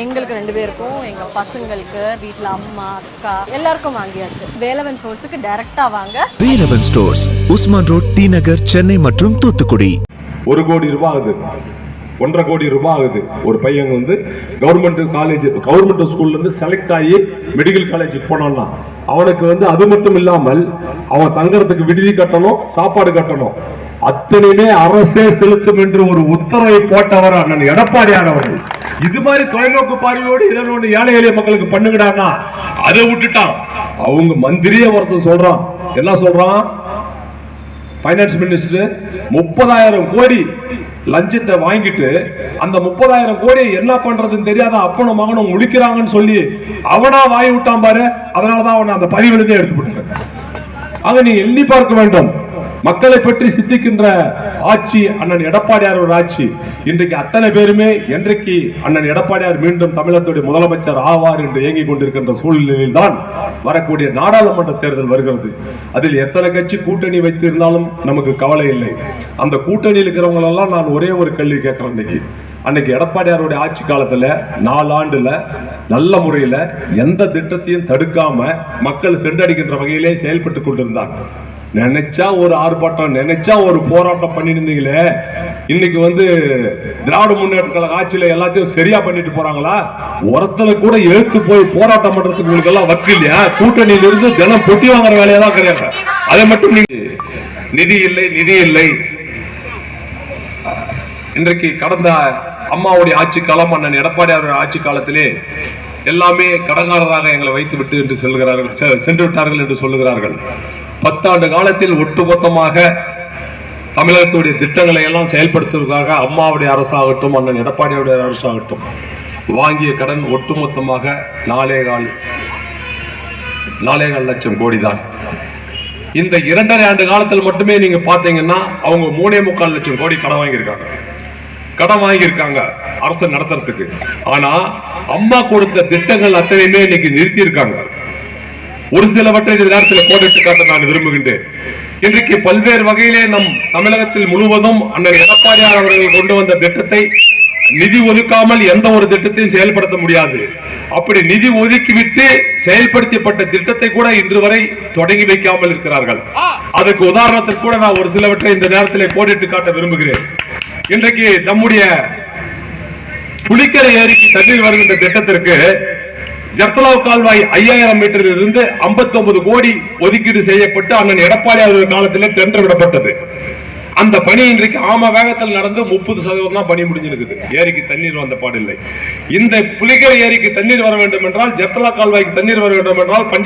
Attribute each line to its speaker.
Speaker 1: எங்களுக்கு ரெண்டு பேருக்கும் எங்க பசங்களுக்கு வீட்ல அம்மா அக்கா எல்லாருக்கும் வாங்கியாச்சு. வேலவன் சோர்ஸுக்கு டைரக்டா வாங்க.
Speaker 2: Velavan stores Usman road T Nagar Chennai மற்றும் தூத்துக்குடி.
Speaker 3: ஒரு கோடி ரூபாய் ஆகுது. ஒன்றரை கோடி ரூபாய் ஆகுது. ஒரு பையன் வந்து கவர்மெண்ட் காலேஜ் கவர்மெண்ட் ஸ்கூல்ல இருந்து செலக்ட் ஆகி மெடிக்கல் காலேஜுக்கு போனான்னா அவனுக்கு வந்து அது மட்டும் இல்லாமல் அவன் தங்கறதுக்கு விடுதி கட்டணும் சாப்பாடு கட்டணும். அத்தனையுமே அரசே செலுத்தும் என்று ஒரு உத்தரவை போட்டவர் அண்ணன் எடப்பாடியார் அவர்கள் இது மாதிரி தொலைநோக்கு பார்வையோடு இதனோட ஏழை எளிய மக்களுக்கு பண்ணுகிறான்னா அதை விட்டுட்டான். அவங்க மந்திரியே ஒருத்தன் சொல்றான். என்ன சொல்றான்? பைனான்ஸ் மினிஸ்டர் முப்பதாயிரம் கோடி லஞ்சத்தை வாங்கிட்டு அந்த முப்பதாயிரம் கோடி என்ன பண்றதுன்னு தெரியாத அப்பனும் மகனும் முடிக்கிறாங்கன்னு சொல்லி அவனா வாய் விட்டான் பாரு. அதனாலதான் அவனை அந்த பதிவிலிருந்தே எடுத்து விட்டாங்க ஆக நீ எண்ணி பார்க்க வேண்டும். மக்களை பற்றி சிந்திக்கின்ற ஆட்சி அண்ணன் எடப்பாடியார் ஒரு ஆட்சி. இன்றைக்கு அத்தனை பேருமே என்றைக்கு அண்ணன் எடப்பாடியார் மீண்டும் தமிழகத்துடைய முதலமைச்சர் ஆவார் என்று இயங்கிக் கொண்டிருக்கின்ற சூழ்நிலையில் தான் வரக்கூடிய நாடாளுமன்ற தேர்தல் வருகிறது. அதில் எத்தனை கட்சி கூட்டணி வைத்திருந்தாலும் நமக்கு கவலை இல்லை. அந்த கூட்டணியில் இருக்கிறவங்களெல்லாம் நான் ஒரே ஒரு கேள்வி கேட்கிறேன் இன்னைக்கு அன்னைக்கு எடப்பாடியாருடைய ஆட்சி காலத்துல நாலு ஆண்டுல நல்ல முறையில எந்த திட்டத்தையும் தடுக்காம மக்கள் சென்றடிக்கின்ற வகையிலே செயல்பட்டு கொண்டிருந்தாங்க நினைச்சா ஒரு ஆர்ப்பாட்டம் நினைச்சா ஒரு போராட்டம் பண்ணியிருந்தீங்களே? இன்னைக்கு வந்து திராவிட முன்னேற்ற கழக ஆட்சியில எல்லாத்தையும் சரியா பண்ணிட்டு போறாங்களா? ஒருத்தனை கூட எழுத்து போய் போராட்டம் பண்றதுக்கு உங்களுக்கு எல்லாம் வக்கு இல்லையா? கூட்டணியில இருந்து தினம் பொட்டி வாங்குற வேலையா தான் கிடையாது அதை மட்டும் நிதி இல்லை நிதி இல்லை. இன்றைக்கு கடந்த அம்மாவுடைய ஆட்சி காலம் அண்ணன் எடப்பாடியாருடைய ஆட்சி காலத்திலே எல்லாமே கடங்காரராக எங்களை வைத்து விட்டு என்று சொல்கிறார்கள் செ- சென்று விட்டார்கள் என்று சொல்லுகிறார்கள். பத்தாண்டு காலத்தில் ஒட்டுமொத்தமாக தமிழகத்துடைய திட்டங்களை எல்லாம் செயல்படுத்துவதற்காக அம்மாவுடைய அரசாகட்டும் அண்ணன் எடப்பாடியுடைய அரசாகட்டும் வாங்கிய கடன் ஒட்டுமொத்தமாக நாலே கால் நாலே கால் லட்சம் கோடி தான். இந்த இரண்டரை ஆண்டு காலத்தில் மட்டுமே நீங்க பாத்தீங்கன்னா அவங்க மூணே முக்கால் லட்சம் கோடி கடன் வாங்கியிருக்காங்க. கடன் வாங்கியிருக்காங்க அரசு நடத்துறதுக்கு. ஆனா அம்மா கொடுத்த திட்டங்கள் அத்தனையுமே இன்னைக்கு நிறுத்தி இருக்காங்க ஒரு சிலவற்றை இந்த நேரத்தில் கோடிட்டு காட்ட நான் விரும்புகின்றேன். இன்றைக்கு பல்வேறு வகையிலே நம் தமிழகத்தில் முழுவதும் அண்ணன் எடப்பாடியார் அவர்கள் கொண்டு வந்த திட்டத்தை நிதி ஒதுக்காமல் எந்த ஒரு திட்டத்தையும் செயல்படுத்த முடியாது. அப்படி நிதி ஒதுக்கிவிட்டு செயல்படுத்தப்பட்ட திட்டத்தை கூட இன்று வரை தொடங்கி வைக்காமல் இருக்கிறார்கள். அதற்கு உதாரணத்திற்கு கூட நான் ஒரு சிலவற்றை இந்த நேரத்தில் கோடிட்டு காட்ட விரும்புகிறேன். இன்றைக்கு நம்முடைய புலிக்கரை ஏரிக்கு தண்ணீர் வருகின்ற திட்டத்திற்கு ஜர்த்தலாவ் கால்வாய் ஐயாயிரம் மீட்டரில் இருந்து 59 கோடி ஒதுக்கீடு செய்யப்பட்டு அண்ணன் எடப்பாடி அவர்கள் காலத்திலே டெண்டர் விடப்பட்டது. அந்த பணி இன்றைக்கு ஆம வேகத்தில் நடந்து முப்பது சதவீதம் தான் பணி முடிஞ்சிருக்குது. ஏரிக்கு தண்ணீர் வந்த பாடில்லை. இந்த புலிக்கரை ஏரிக்கு தண்ணீர் வர வேண்டும் என்றால் ஜர்தலா கால்வாய்க்கு தண்ணீர் வர வேண்டும் என்றால் பஞ்ச